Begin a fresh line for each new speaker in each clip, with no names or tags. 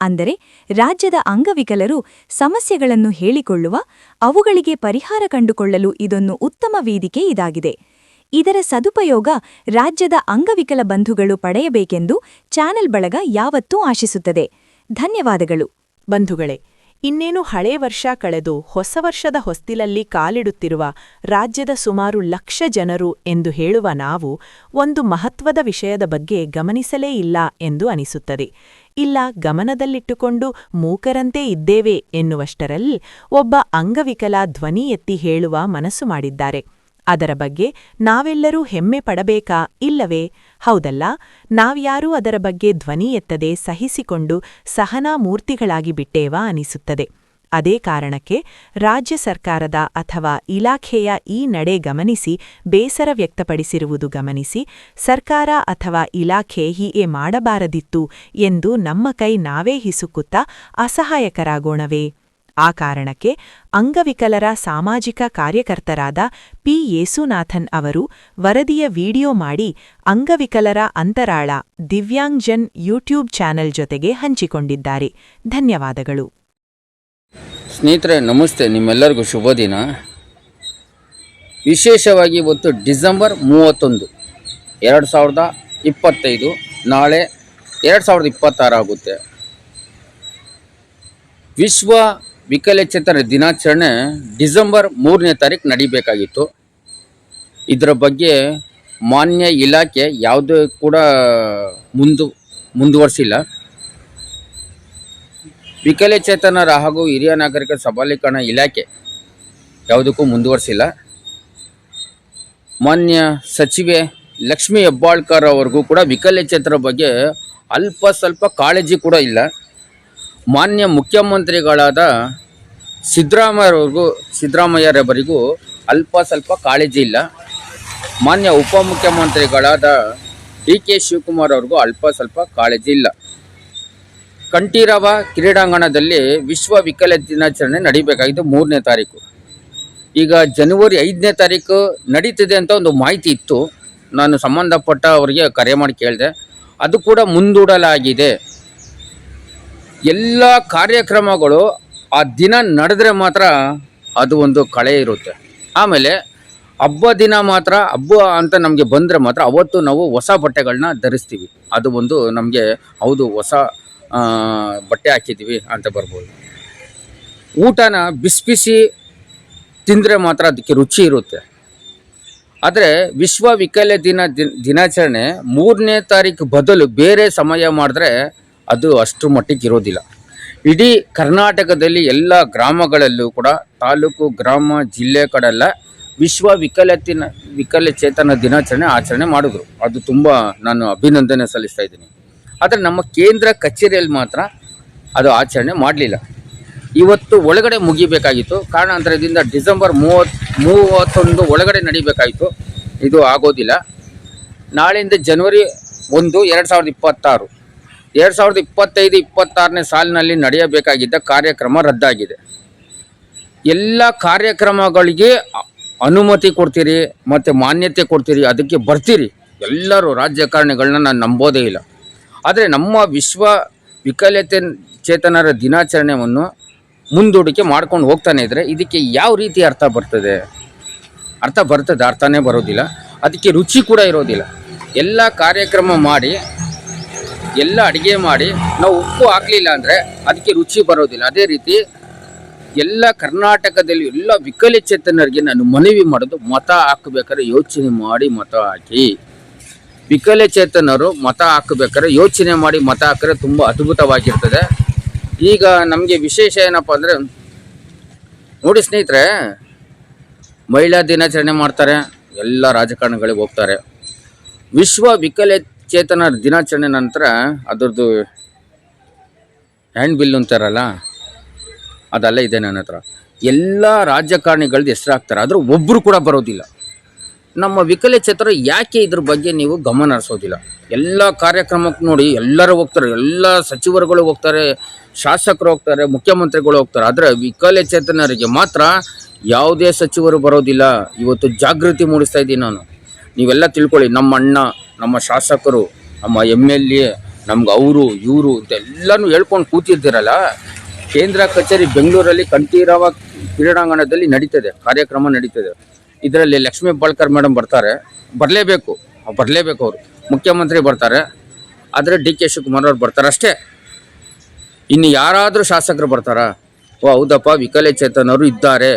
ಅಂದರೆ ರಾಜ್ಯದ ಅಂಗವಿಕಲರು ಸಮಸ್ಯೆಗಳನ್ನು ಹೇಳಿಕೊಳ್ಳುವ, ಅವುಗಳಿಗೆ ಪರಿಹಾರ ಕಂಡುಕೊಳ್ಳಲು ಇದೊಂದು ಉತ್ತಮ ವೇದಿಕೆ ಇದಾಗಿದೆ. ಇದರ ಸದುಪಯೋಗ ರಾಜ್ಯದ ಅಂಗವಿಕಲ ಬಂಧುಗಳು ಪಡೆಯಬೇಕೆಂದು ಚಾನೆಲ್ ಬಳಗ ಯಾವತ್ತೂ ಆಶಿಸುತ್ತದೆ. ಧನ್ಯವಾದಗಳು.
ಬಂಧುಗಳೇ, ಇನ್ನೇನು ಹಳೆ ವರ್ಷ ಕಳೆದು ಹೊಸ ವರ್ಷದ ಹೊಸ್ತಿಲಲ್ಲಿ ಕಾಲಿಡುತ್ತಿರುವ ರಾಜ್ಯದ ಸುಮಾರು ಲಕ್ಷ ಜನರು ಎಂದು ಹೇಳುವ ನಾವು ಒಂದು ಮಹತ್ವದ ವಿಷಯದ ಬಗ್ಗೆ ಗಮನಿಸಲೇ ಇಲ್ಲ ಎಂದು ಅನಿಸುತ್ತದೆ. ಇಲ್ಲ ಗಮನದಲ್ಲಿಟ್ಟುಕೊಂಡು ಮೂಕರಂತೆ ಇದ್ದೇವೆ ಎನ್ನುವಷ್ಟರಲ್ಲಿ ಒಬ್ಬ ಅಂಗವಿಕಲ ಧ್ವನಿ ಎತ್ತಿ ಹೇಳುವ ಮನಸ್ಸು ಮಾಡಿದ್ದಾರೆ. ಅದರ ಬಗ್ಗೆ ನಾವೆಲ್ಲರೂ ಹೆಮ್ಮೆ ಪಡಬೇಕಾ? ಇಲ್ಲವೇ? ಹೌದಲ್ಲ, ನಾವ್ಯಾರೂ ಅದರ ಬಗ್ಗೆ ಧ್ವನಿ ಎತ್ತದೆ ಸಹಿಸಿಕೊಂಡು ಸಹನಾ ಮೂರ್ತಿಗಳಾಗಿ ಬಿಟ್ಟೇವಾ ಅನಿಸುತ್ತದೆ. ಅದೇ ಕಾರಣಕ್ಕೆ ರಾಜ್ಯ ಸರ್ಕಾರದ ಅಥವಾ ಇಲಾಖೆಯ ಈ ನಡೆ ಗಮನಿಸಿ ಬೇಸರ ವ್ಯಕ್ತಪಡಿಸಿರುವುದು ಗಮನಿಸಿ ಸರ್ಕಾರ ಅಥವಾ ಇಲಾಖೆ ಹೀಗೆ ಮಾಡಬಾರದಿತ್ತು ಎಂದು ನಮ್ಮ ಕೈ ನಾವೇ ಹಿಸುಕುತ್ತಾ ಅಸಹಾಯಕರಾಗೋಣವೇ. ಆ ಕಾರಣಕ್ಕೆ ಅಂಗವಿಕಲರ ಸಾಮಾಜಿಕ ಕಾರ್ಯಕರ್ತರಾದ ಪಿ ಯೇಸುನಾಥನ್ ಅವರು ವರದಿಯ ವಿಡಿಯೋ ಮಾಡಿ ಅಂಗವಿಕಲರ ಅಂತರಾಳ ದಿವ್ಯಾಂಗ್ಜನ್ ಯೂಟ್ಯೂಬ್ ಚಾನೆಲ್ ಜೊತೆಗೆ ಹಂಚಿಕೊಂಡಿದ್ದಾರೆ. ಧನ್ಯವಾದಗಳು.
ಸ್ನೇಹಿತರೆ, ನಮಸ್ತೆ. ನಿಮ್ಮೆಲ್ಲರಿಗೂ ಶುಭ ದಿನ. ವಿಶೇಷವಾಗಿ ಇವತ್ತು ಡಿಸೆಂಬರ್ ಮೂವತ್ತೊಂದು, ಎರಡು ಸಾವಿರದ ಇಪ್ಪತ್ತೈದು. ನಾಳೆ ಎರಡು ಸಾವಿರದ ಇಪ್ಪತ್ತಾರು ಆಗುತ್ತೆ. ವಿಶ್ವ ವಿಕಲಚೇತನ ದಿನಾಚರಣೆ ಡಿಸೆಂಬರ್ ಮೂರನೇ ತಾರೀಕು ನಡಿಬೇಕಾಗಿತ್ತು. ಇದರ ಬಗ್ಗೆ ಮಾನ್ಯ ಇಲಾಖೆ ಯಾವುದೇ ಕೂಡ ಮುಂದು, ಮುಂದುವರಿಸಿಲ್ಲ. ವಿಕಲಚೇತನರ ಹಾಗೂ ಹಿರಿಯ ನಾಗರಿಕ ಸಬಲೀಕರಣ ಇಲಾಖೆ ಯಾವುದಕ್ಕೂ ಮುಂದುವರಿಸಿಲ್ಲ. ಮಾನ್ಯ ಸಚಿವೆ ಲಕ್ಷ್ಮೀ ಹೆಬ್ಬಾಳ್ಕರ್ ಅವ್ರಿಗೂ ಕೂಡ ವಿಕಲಚೇತನರ ಬಗ್ಗೆ ಅಲ್ಪ ಸ್ವಲ್ಪ ಕಾಳಜಿ ಕೂಡ ಇಲ್ಲ. ಮಾನ್ಯ ಮುಖ್ಯಮಂತ್ರಿಗಳಾದ ಸಿದ್ದರಾಮಯ್ಯವ್ರಿಗೂ ಸಿದ್ದರಾಮಯ್ಯರವರಿಗೂ ಅಲ್ಪ ಸ್ವಲ್ಪ ಕಾಳಜಿ ಇಲ್ಲ. ಮಾನ್ಯ ಉಪಮುಖ್ಯಮಂತ್ರಿಗಳಾದ ಡಿ ಕೆ ಶಿವಕುಮಾರ್ ಅವ್ರಿಗೂ ಅಲ್ಪ ಸ್ವಲ್ಪ ಕಾಳಜಿ ಇಲ್ಲ. ಕಂಠೀರವ ಕ್ರೀಡಾಂಗಣದಲ್ಲಿ ವಿಶ್ವ ವಿಕಲ ದಿನಾಚರಣೆ ನಡೀಬೇಕಾಗಿದ್ದು ಮೂರನೇ ತಾರೀಕು. ಈಗ ಜನವರಿ ಐದನೇ ತಾರೀಕು ನಡೀತಿದೆ ಅಂತ ಒಂದು ಮಾಹಿತಿ ಇತ್ತು. ನಾನು ಸಂಬಂಧಪಟ್ಟ ಅವರಿಗೆ ಕರೆ ಮಾಡಿ ಕೇಳಿದೆ. ಅದು ಕೂಡ ಮುಂದೂಡಲಾಗಿದೆ. ಎಲ್ಲ ಕಾರ್ಯಕ್ರಮಗಳು ಆ ದಿನ ನಡೆದ್ರೆ ಮಾತ್ರ ಅದು ಒಂದು ಕಳೆ ಇರುತ್ತೆ. ಆಮೇಲೆ ಹಬ್ಬ ದಿನ ಮಾತ್ರ, ಹಬ್ಬ ಅಂತ ನಮಗೆ ಬಂದರೆ ಮಾತ್ರ ಅವತ್ತು ನಾವು ಹೊಸ ಬಟ್ಟೆಗಳನ್ನ ಧರಿಸ್ತೀವಿ. ಅದು ಒಂದು ನಮಗೆ ಹೌದು, ಹೊಸ ಬಟ್ಟೆ ಹಾಕಿದ್ದೀವಿ ಅಂತ ಬರ್ಬೋದು. ಊಟನ ಬಿಸಿ ಬಿಸಿ ತಿಂದರೆ ಮಾತ್ರ ಅದಕ್ಕೆ ರುಚಿ ಇರುತ್ತೆ. ಆದರೆ ವಿಶ್ವ ವಿಕಲ ದಿನ ದಿನ- ದಿನಾಚರಣೆ ಮೂರನೇ ತಾರೀಕು ಬದಲು ಬೇರೆ ಸಮಯ ಮಾಡಿದ್ರೆ ಅದು ಅಷ್ಟು ಮಟ್ಟಿಗೆ ಇರೋದಿಲ್ಲ. ಇಡೀ ಕರ್ನಾಟಕದಲ್ಲಿ ಎಲ್ಲ ಗ್ರಾಮಗಳಲ್ಲೂ ಕೂಡ ತಾಲೂಕು, ಗ್ರಾಮ, ಜಿಲ್ಲೆ ಕಡೆಲ್ಲ ವಿಶ್ವ ವಿಕಲತಿನ ವಿಕಲಚೇತನ ದಿನಾಚರಣೆ ಆಚರಣೆ ಮಾಡಿದ್ರು. ಅದು ತುಂಬ ನಾನು ಅಭಿನಂದನೆ ಸಲ್ಲಿಸ್ತಾ ಇದ್ದೀನಿ. ಆದರೆ ನಮ್ಮ ಕೇಂದ್ರ ಕಚೇರಿಯಲ್ಲಿ ಮಾತ್ರ ಅದು ಆಚರಣೆ ಮಾಡಲಿಲ್ಲ. ಇವತ್ತು ಒಳಗಡೆ ಮುಗಿಬೇಕಾಗಿತ್ತು. ಕಾರಣಾಂತರದಿಂದ ಡಿಸೆಂಬರ್ ಮೂವತ್, ಮೂವತ್ತೊಂದು ಒಳಗಡೆ ನಡಿಬೇಕಾಯಿತು. ಇದು ಆಗೋದಿಲ್ಲ. ನಾಳೆಯಿಂದ ಜನವರಿ ಒಂದು, ಎರಡು ಸಾವಿರದ ಇಪ್ಪತ್ತಾರು. ಎರಡು ಸಾವಿರದ ಇಪ್ಪತ್ತೈದು, ಇಪ್ಪತ್ತಾರನೇ ಸಾಲಿನಲ್ಲಿ ನಡೆಯಬೇಕಾಗಿದ್ದ ಕಾರ್ಯಕ್ರಮ ರದ್ದಾಗಿದೆ. ಎಲ್ಲ ಕಾರ್ಯಕ್ರಮಗಳಿಗೆ ಅನುಮತಿ ಕೊಡ್ತೀರಿ ಮತ್ತು ಮಾನ್ಯತೆ ಕೊಡ್ತೀರಿ, ಅದಕ್ಕೆ ಬರ್ತೀರಿ. ಎಲ್ಲರೂ ರಾಜಕಾರಣಿಗಳನ್ನ ನಾನು ನಂಬೋದೇ ಇಲ್ಲ. ಆದರೆ ನಮ್ಮ ವಿಶ್ವ ವಿಕಲತೆ ಚೇತನರ ದಿನಾಚರಣೆಯನ್ನು ಮುಂದೂಡಿಕೆ ಮಾಡ್ಕೊಂಡು ಹೋಗ್ತಾನೆ ಇದ್ದರೆ ಇದಕ್ಕೆ ಯಾವ ರೀತಿ ಅರ್ಥ ಬರ್ತದೆ? ಅರ್ಥ ಬರ್ತದೆ, ಅರ್ಥನೇ ಬರೋದಿಲ್ಲ. ಅದಕ್ಕೆ ರುಚಿ ಕೂಡ ಇರೋದಿಲ್ಲ. ಎಲ್ಲ ಕಾರ್ಯಕ್ರಮ ಮಾಡಿ, ಎಲ್ಲ ಅಡುಗೆ ಮಾಡಿ, ನಾವು ಉಪ್ಪು ಹಾಕಲಿಲ್ಲ ಅಂದರೆ ಅದಕ್ಕೆ ರುಚಿ ಬರೋದಿಲ್ಲ. ಅದೇ ರೀತಿ ಎಲ್ಲ ಕರ್ನಾಟಕದಲ್ಲಿ ಎಲ್ಲ ವಿಕಲಚೇತನರಿಗೆ ನಾನು ಮನವಿ ಮಾಡೋದು ಮತ ಹಾಕಬೇಕಾದ್ರೆ ಯೋಚನೆ ಮಾಡಿ ಮತ ಹಾಕಿ. ವಿಕಲಚೇತನರು ಮತ ಹಾಕಬೇಕಾದ್ರೆ ಯೋಚನೆ ಮಾಡಿ ಮತ ಹಾಕಿದ್ರೆ ತುಂಬ ಅದ್ಭುತವಾಗಿರ್ತದೆ. ಈಗ ನಮಗೆ ವಿಶೇಷ ಏನಪ್ಪ ಅಂದರೆ, ನೋಡಿ ಸ್ನೇಹಿತರೆ, ಮಹಿಳಾ ದಿನಾಚರಣೆ ಮಾಡ್ತಾರೆ, ಎಲ್ಲ ರಾಜಕಾರಣಿಗಳಿಗೆ ಹೋಗ್ತಾರೆ. ವಿಶ್ವ ವಿಕಲಚೇತನರ ದಿನಾಚರಣೆ ನಂತರ ಅದರದ್ದು ಹ್ಯಾಂಡ್ ಬಿಲ್ ಅಂತಾರಲ್ಲ ಅದೆಲ್ಲ ಇದೆ ನನ್ನ ಹತ್ರ. ಎಲ್ಲ ರಾಜಕಾರಣಿಗಳದ್ದು ಹೆಸರು ಹಾಕ್ತಾರೆ ಆದರೂ ಒಬ್ಬರು ಕೂಡ ಬರೋದಿಲ್ಲ. ನಮ್ಮ ವಿಕಲಚೇತರು ಯಾಕೆ ಇದ್ರ ಬಗ್ಗೆ ನೀವು ಗಮನ ಹರಿಸೋದಿಲ್ಲ. ಎಲ್ಲ ಕಾರ್ಯಕ್ರಮಕ್ಕೆ ನೋಡಿ ಎಲ್ಲರೂ ಹೋಗ್ತಾರೆ, ಎಲ್ಲ ಸಚಿವರುಗಳು ಹೋಗ್ತಾರೆ, ಶಾಸಕರು ಹೋಗ್ತಾರೆ, ಮುಖ್ಯಮಂತ್ರಿಗಳು ಹೋಗ್ತಾರೆ. ಆದರೆ ವಿಕಲಚೇತನರಿಗೆ ಮಾತ್ರ ಯಾವುದೇ ಸಚಿವರು ಬರೋದಿಲ್ಲ. ಇವತ್ತು ಜಾಗೃತಿ ಮೂಡಿಸ್ತಾ ಇದ್ದೀನಿ ನಾನು. ನೀವೆಲ್ಲ ತಿಳ್ಕೊಳ್ಳಿ, ನಮ್ಮ ಅಣ್ಣ, ನಮ್ಮ ಶಾಸಕರು, ನಮ್ಮ ಎಂ ಎಲ್ ಎ ನಮ್ಗೆ ಅವರು, ಇವರು ಅಂತೆಲ್ಲನೂ ಹೇಳ್ಕೊಂಡು ಕೂತಿದ್ದೀರಲ್ಲ ಕೇಂದ್ರ ಕಚೇರಿ ಬೆಂಗಳೂರಲ್ಲಿ ಕಂಠೀರವ ಕ್ರೀಡಾಂಗಣದಲ್ಲಿ ನಡೀತದೆ, ಕಾರ್ಯಕ್ರಮ ನಡೀತದೆ. ಇದರಲ್ಲಿ ಲಕ್ಷ್ಮೀ ಬಾಳ್ಕರ್ ಮೇಡಮ್ ಬರ್ತಾರೆ. ಬರಲೇಬೇಕು. ಬರಲೇಬೇಕು ಅವರು. ಮುಖ್ಯಮಂತ್ರಿ ಬರ್ತಾರೆ. ಆದರೆ ಡಿ ಕೆ ಶಿವಕುಮಾರ್ ಅವ್ರು ಬರ್ತಾರೆ ಅಷ್ಟೇ. ಇನ್ನು ಯಾರಾದರೂ ಶಾಸಕರು ಬರ್ತಾರಾ? ಓ, ಹೌದಪ್ಪ ವಿಕಲಚೇತನರು ಇದ್ದಾರೆ.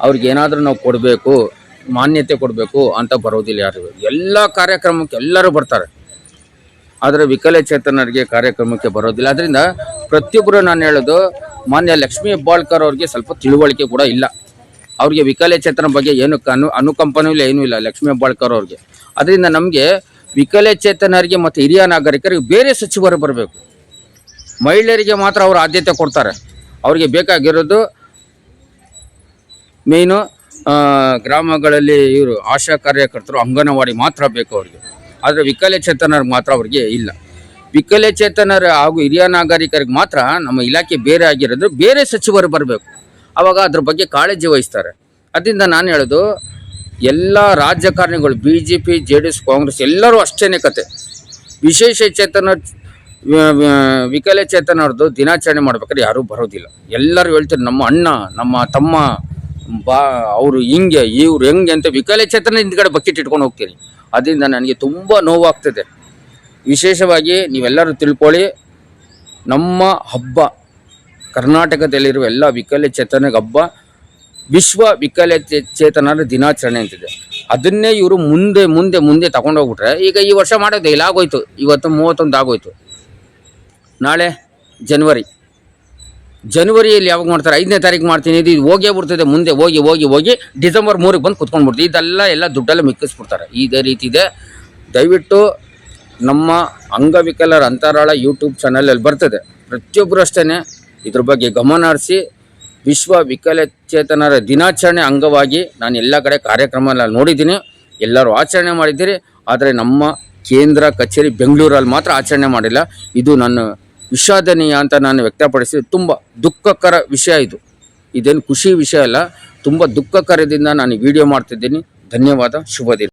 ಅವ್ರಿಗೆ ಏನಾದರೂ ನಾವು ಕೊಡಬೇಕು, ಮಾನ್ಯತೆ ಕೊಡಬೇಕು ಅಂತ ಬರೋದಿಲ್ಲ ಯಾರು. ಎಲ್ಲ ಕಾರ್ಯಕ್ರಮಕ್ಕೆ ಎಲ್ಲರೂ ಬರ್ತಾರೆ. ಆದರೆ ವಿಕಲಚೇತನರಿಗೆ ಕಾರ್ಯಕ್ರಮಕ್ಕೆ ಬರೋದಿಲ್ಲ. ಅದರಿಂದ ಪ್ರತಿಯೊಬ್ಬರು ನಾನು ಹೇಳೋದು, ಮಾನ್ಯ ಲಕ್ಷ್ಮೀ ಹೆಬ್ಬಾಳ್ಕರ್ ಅವ್ರಿಗೆ ಸ್ವಲ್ಪ ತಿಳುವಳಿಕೆ ಕೂಡ ಇಲ್ಲ. ಅವ್ರಿಗೆ ವಿಕಲಚೇತನ ಬಗ್ಗೆ ಏನು ಅನು ಅನುಕಂಪನೂ ಇಲ್ಲ, ಏನೂ ಇಲ್ಲ ಲಕ್ಷ್ಮೀ ಹೆಬ್ಬಾಳ್ಕರ್ ಅವ್ರಿಗೆ. ಅದರಿಂದ ನಮಗೆ ವಿಕಲಚೇತನರಿಗೆ ಮತ್ತು ಹಿರಿಯ ನಾಗರಿಕರಿಗೆ ಬೇರೆ ಸಚಿವರು ಬರಬೇಕು. ಮಹಿಳೆಯರಿಗೆ ಮಾತ್ರ ಅವರು ಆದ್ಯತೆ ಕೊಡ್ತಾರೆ. ಅವರಿಗೆ ಬೇಕಾಗಿರೋದು ಮೇನು ಗ್ರಾಮಗಳಲ್ಲಿ ಇವರು ಆಶಾ ಕಾರ್ಯಕರ್ತರು ಅಂಗನವಾಡಿ ಮಾತ್ರ ಬೇಕು ಅವರಿಗೆ. ಆದರೆ ವಿಕಲಚೇತನರಿಗೆ ಮಾತ್ರ ಅವರಿಗೆ ಇಲ್ಲ. ವಿಕಲಚೇತನರು ಹಾಗೂ ಹಿರಿಯ ನಾಗರಿಕರಿಗೆ ಮಾತ್ರ ನಮ್ಮ ಇಲಾಖೆ ಬೇರೆ ಆಗಿರೋದು, ಬೇರೆ ಸಚಿವರು ಬರಬೇಕು. ಆವಾಗ ಅದ್ರ ಬಗ್ಗೆ ಕಾಳಜಿ ವಹಿಸ್ತಾರೆ. ಅದರಿಂದ ನಾನು ಹೇಳೋದು, ಎಲ್ಲ ರಾಜಕಾರಣಿಗಳು B J P J D S Congress ಎಲ್ಲರೂ ಅಷ್ಟೇನೆ ಕತೆ. ವಿಶೇಷ ಚೇತನ ವಿಕಲಚೇತನವ್ರದ್ದು ದಿನಾಚರಣೆ ಮಾಡ್ಬೇಕಾದ್ರೆ ಯಾರೂ ಬರೋದಿಲ್ಲ. ಎಲ್ಲರೂ ಹೇಳ್ತಾರೆ, ನಮ್ಮ ಅಣ್ಣ, ನಮ್ಮ ತಮ್ಮ, ಬಾ, ಅವರು ಹಿಂಗೆ, ಇವ್ರು ಹೆಂಗೆ ಅಂತ ವಿಕಲಚೇತನ ಹಿಂದ್ಗಡೆ ಬಕೆಟ್ ಇಟ್ಕೊಂಡು ಹೋಗ್ತೀನಿ. ಅದರಿಂದ ನನಗೆ ತುಂಬ ನೋವಾಗ್ತದೆ. ವಿಶೇಷವಾಗಿ ನೀವೆಲ್ಲರೂ ತಿಳ್ಕೊಳ್ಳಿ, ನಮ್ಮ ಹಬ್ಬ ಕರ್ನಾಟಕದಲ್ಲಿರುವ ಎಲ್ಲ ವಿಕಲಚೇತನ ಹಬ್ಬ, ವಿಶ್ವ ವಿಕಲಚೇತನರ ದಿನಾಚರಣೆ ಅಂತಿದೆ. ಅದನ್ನೇ ಇವರು ಮುಂದೆ ಮುಂದೆ ಮುಂದೆ ತಗೊಂಡೋಗ್ಬಿಟ್ರೆ ಈಗ ಈ ವರ್ಷ ಮಾಡೋದು ಇಲ್ಲ, ಆಗೋಯ್ತು. ಇವತ್ತು ಮೂವತ್ತೊಂದು ಆಗೋಯ್ತು. ನಾಳೆ ಜನವರಿ. ಜನವರಿಯಲ್ಲಿ ಯಾವಾಗ ಮಾಡ್ತಾರೆ? ಐದನೇ ತಾರೀಕು ಮಾಡ್ತೀನಿ. ಇದು ಹೋಗೇ ಬಿಡ್ತದೆ ಮುಂದೆ. ಹೋಗಿ ಹೋಗಿ ಹೋಗಿ ಡಿಸೆಂಬರ್ ಮೂರಿಗೆ ಬಂದು ಕುತ್ಕೊಂಡ್ಬಿಡ್ತೀವಿ ಇದೆಲ್ಲ ಎಲ್ಲ ದುಡ್ಡೆಲ್ಲ ಮಿಕ್ಕಿಸ್ಬಿಡ್ತಾರೆ. ಇದೇ ರೀತಿ ಇದೆ. ದಯವಿಟ್ಟು ನಮ್ಮ ಅಂಗವಿಕಲರ ಅಂತರಾಳ ಯೂಟ್ಯೂಬ್ ಚಾನಲಲ್ಲಿ ಬರ್ತದೆ. ಪ್ರತಿಯೊಬ್ಬರು ಅಷ್ಟೇ ಇದ್ರ ಬಗ್ಗೆ ಗಮನ ಹರಿಸಿ ವಿಶ್ವ ವಿಕಲಚೇತನರ ದಿನಾಚರಣೆ ಅಂಗವಾಗಿ ನಾನು ಎಲ್ಲ ಕಡೆ ಕಾರ್ಯಕ್ರಮ ನೋಡಿದ್ದೀನಿ. ಎಲ್ಲರೂ ಆಚರಣೆ ಮಾಡಿದ್ದೀರಿ. ಆದರೆ ನಮ್ಮ ಕೇಂದ್ರ ಕಚೇರಿ ಬೆಂಗಳೂರಲ್ಲಿ ಮಾತ್ರ ಆಚರಣೆ ಮಾಡಿಲ್ಲ. ಇದು ನನ್ನ ವಿಷಾದನೀಯ ಅಂತ ನಾನು ವ್ಯಕ್ತಪಡಿಸಿ ತುಂಬ ದುಃಖಕರ ವಿಷಯ ಇದು. ಇದೇನು ಖುಷಿ ವಿಷಯ ಅಲ್ಲ. ತುಂಬ ದುಃಖಕರದಿಂದ ನಾನು ವಿಡಿಯೋ ಮಾಡ್ತಿದ್ದೀನಿ. ಧನ್ಯವಾದ. ಶುಭ ದಿನ.